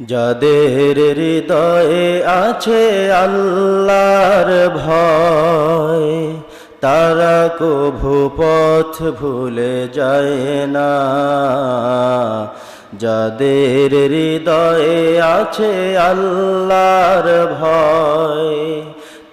যাদের হৃদয়ে আছে আল্লাহর ভয়, তারা কভু পথ ভুলে যায় না। যাদের হৃদয়ে আছে আল্লাহর ভয়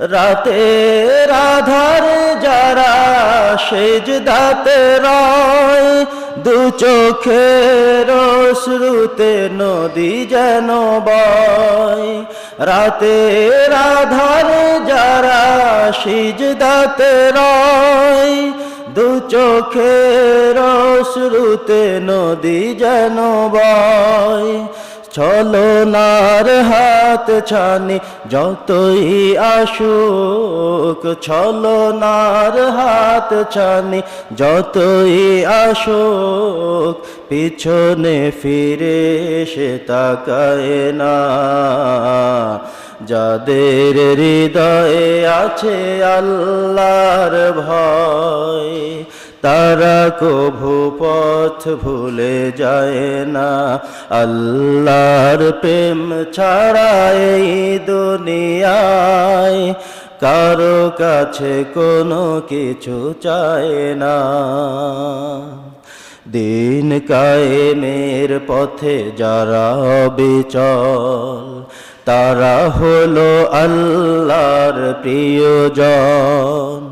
রাতে রাধারে যারা সেজ দাতে রয়, দু চোখের শ্রুতে নদী যেন বয়। রাতে রাধারে যারা সিজ দাতে রয়, দু চোখের শ্রুতে নদী যেন বয়। ছলনার হাত ছানি, যতই আসুক ছলনার হাত ছানি, যতই আসুক, পিছনে ফিরে সে তাকায় না। যাদের হৃদয়ে আছে আল্লাহর ভয় তারা কভু পথ ভুলে যায় না। আল্লাহর প্রেম ছাড়া এই দুনিয়ায় কারও কাছে কোনো কিছু চায় না। দিন কায়েমের পথে যারা বিচল তারা হলো আল্লাহর প্রিয়জন।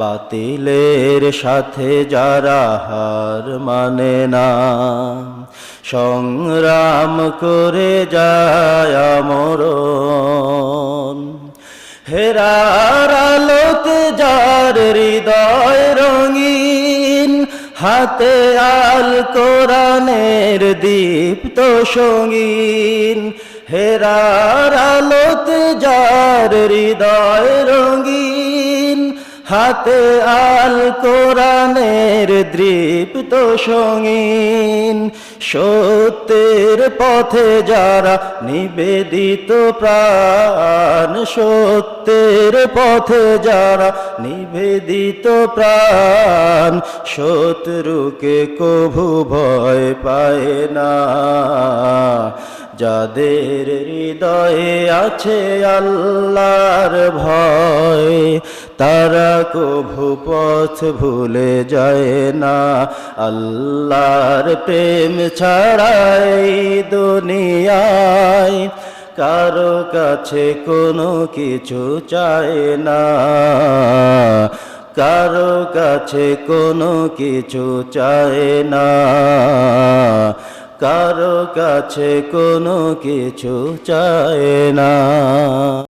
বাতিলের সাথে যারা হার মানে না, সংগ্রাম করে যায় মরণ হেরার আলোতে যার হৃদয় রঙিন, হাতে আল কোরআনের দীপ্ত সঙ্গীন। হেরার আলোতে যার হৃদয় রঙিন হাতে আল কোরআনের দৃপ্ত সঙ্গীন, সত্যের পথে যারা নিবেদিত প্রাণ, সত্যের পথে যারা নিবেদিত প্রাণ, শত্রুকে কভু ভয় পায় না। যাদের হৃদয়ে আছে আল্লাহর ভয় তারা কভু পথ ভুলে যায় না। আল্লাহর প্রেম ছাড়াই দুনিয়ায় কারও কাছে কোনো কিছু চায় না। কারও কাছে কোনো কিছু চায় না। কারও কাছে কোনো কিছু চায় না।